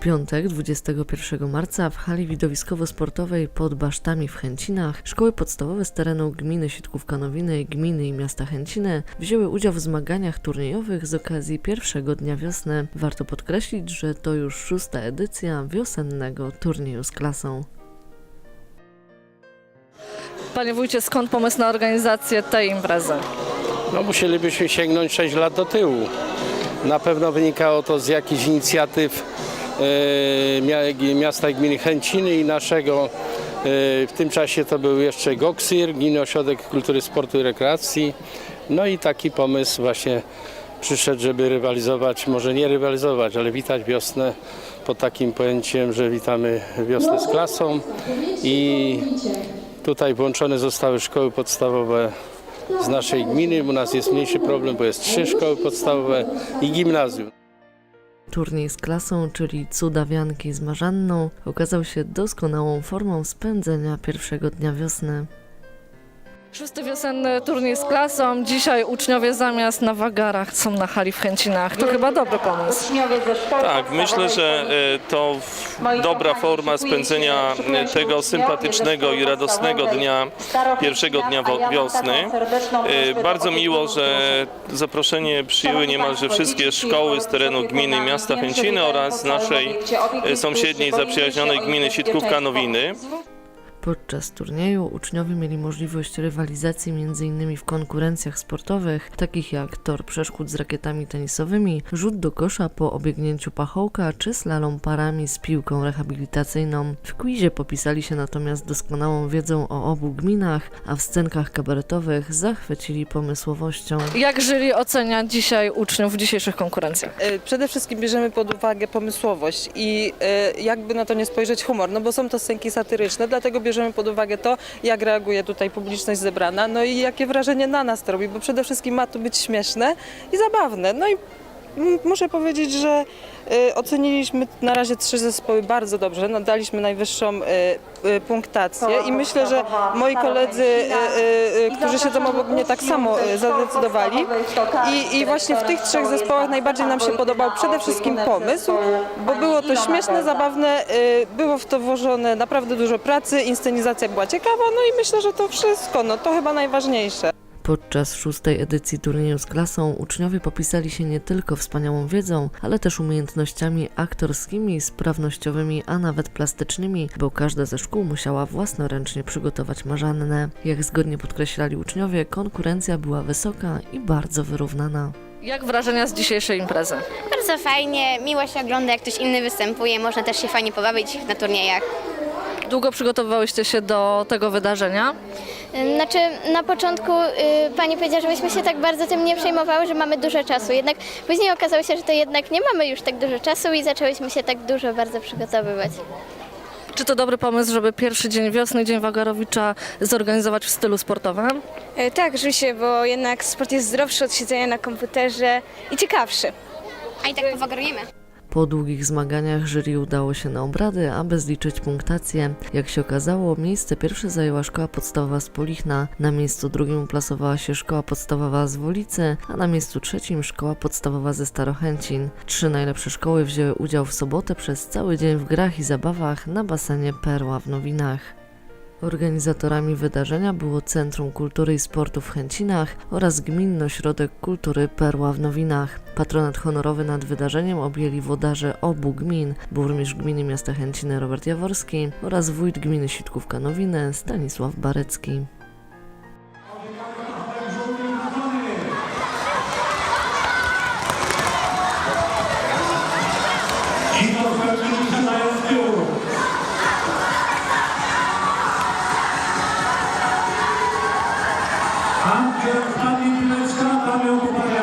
Piątek, 21 marca w hali widowiskowo-sportowej pod Basztami w Chęcinach szkoły podstawowe z terenu gminy Sitkówka-Nowiny, gminy i miasta Chęciny wzięły udział w zmaganiach turniejowych z okazji pierwszego dnia wiosny. Warto podkreślić, że to już szósta edycja wiosennego turnieju z klasą. Panie wójcie, skąd pomysł na organizację tej imprezy? No musielibyśmy sięgnąć 6 lat do tyłu. Na pewno wynikało to z jakichś inicjatyw miasta i gminy Chęciny i naszego. e, W tym czasie to był jeszcze GOKSIR, Gminny Ośrodek Kultury, Sportu i Rekreacji. No i taki pomysł właśnie przyszedł, żeby rywalizować, może nie rywalizować, ale witać wiosnę pod takim pojęciem, że witamy wiosnę z klasą i tutaj włączone zostały szkoły podstawowe z naszej gminy. U nas jest mniejszy problem, bo jest trzy szkoły podstawowe i gimnazjum. Turniej z klasą, czyli cudawianki z Marzanną, okazał się doskonałą formą spędzenia pierwszego dnia wiosny. Szósty wiosenny turniej z klasą. Dzisiaj uczniowie zamiast na wagarach są na hali w Chęcinach. To chyba dobry pomysł. Tak, myślę, że e, to w- dobra forma spędzenia e, tego sympatycznego i radosnego dnia, pierwszego dnia wo- wiosny. E, Bardzo miło, że zaproszenie przyjęły niemalże wszystkie szkoły z terenu gminy miasta Chęciny oraz naszej e, sąsiedniej zaprzyjaźnionej gminy Sitkówka-Nowiny. Podczas turnieju uczniowie mieli możliwość rywalizacji m.in. w konkurencjach sportowych, takich jak tor przeszkód z rakietami tenisowymi, rzut do kosza po obiegnięciu pachołka czy slalom parami z piłką rehabilitacyjną. W quizie popisali się natomiast doskonałą wiedzą o obu gminach, a w scenkach kabaretowych zachwycili pomysłowością. Jak jury ocenia dzisiaj uczniów w dzisiejszych konkurencjach? E, Przede wszystkim bierzemy pod uwagę pomysłowość i e, jakby na to nie spojrzeć humor, no bo są to scenki satyryczne, dlatego bierzemy pod uwagę to, jak reaguje tutaj publiczność zebrana, no i jakie wrażenie na nas to robi, bo przede wszystkim ma to być śmieszne i zabawne. No i muszę powiedzieć, że e, oceniliśmy na razie trzy zespoły bardzo dobrze, no, daliśmy najwyższą e, e, punktację i myślę, że moi koledzy, którzy siedzą obok mnie tak samo zadecydowali. I, i właśnie w tych trzech zespołach najbardziej nam się podobał przede wszystkim pomysł, bo było to śmieszne, zabawne, y, było w to włożone naprawdę dużo pracy, inscenizacja była ciekawa, no i myślę, że to wszystko, no to chyba najważniejsze. Podczas szóstej edycji turnieju z klasą uczniowie popisali się nie tylko wspaniałą wiedzą, ale też umiejętnościami aktorskimi, sprawnościowymi, a nawet plastycznymi, bo każda ze szkół musiała własnoręcznie przygotować marzannę. Jak zgodnie podkreślali uczniowie, konkurencja była wysoka i bardzo wyrównana. Jak wrażenia z dzisiejszej imprezy? Bardzo fajnie, miło się ogląda, jak ktoś inny występuje, można też się fajnie pobawić na turniejach. Długo przygotowywałyście się do tego wydarzenia? Znaczy, na początku y, pani powiedziała, żebyśmy się tak bardzo tym nie przejmowały, że mamy dużo czasu. Jednak później okazało się, że to jednak nie mamy już tak dużo czasu i zaczęłyśmy się tak dużo bardzo przygotowywać. Czy to dobry pomysł, żeby pierwszy dzień wiosny, Dzień Wagarowicza zorganizować w stylu sportowym? E, Tak, rzeczywiście, bo jednak sport jest zdrowszy od siedzenia na komputerze i ciekawszy. A i tak powagarujemy. Po długich zmaganiach jury udało się na obrady, aby zliczyć punktację. Jak się okazało, miejsce pierwsze zajęła szkoła podstawowa z Polichna, na miejscu drugim uplasowała się szkoła podstawowa z Wolicy, a na miejscu trzecim szkoła podstawowa ze Starochęcin. Trzy najlepsze szkoły wzięły udział w sobotę przez cały dzień w grach i zabawach na basenie Perła w Nowinach. Organizatorami wydarzenia było Centrum Kultury i Sportu w Chęcinach oraz Gminny Ośrodek Kultury Perła w Nowinach. Patronat honorowy nad wydarzeniem objęli włodarze obu gmin, burmistrz gminy miasta Chęciny Robert Jaworski oraz wójt gminy Sitkówka Nowiny Stanisław Barecki. Daniel Kamińska, Daniel Kubarek.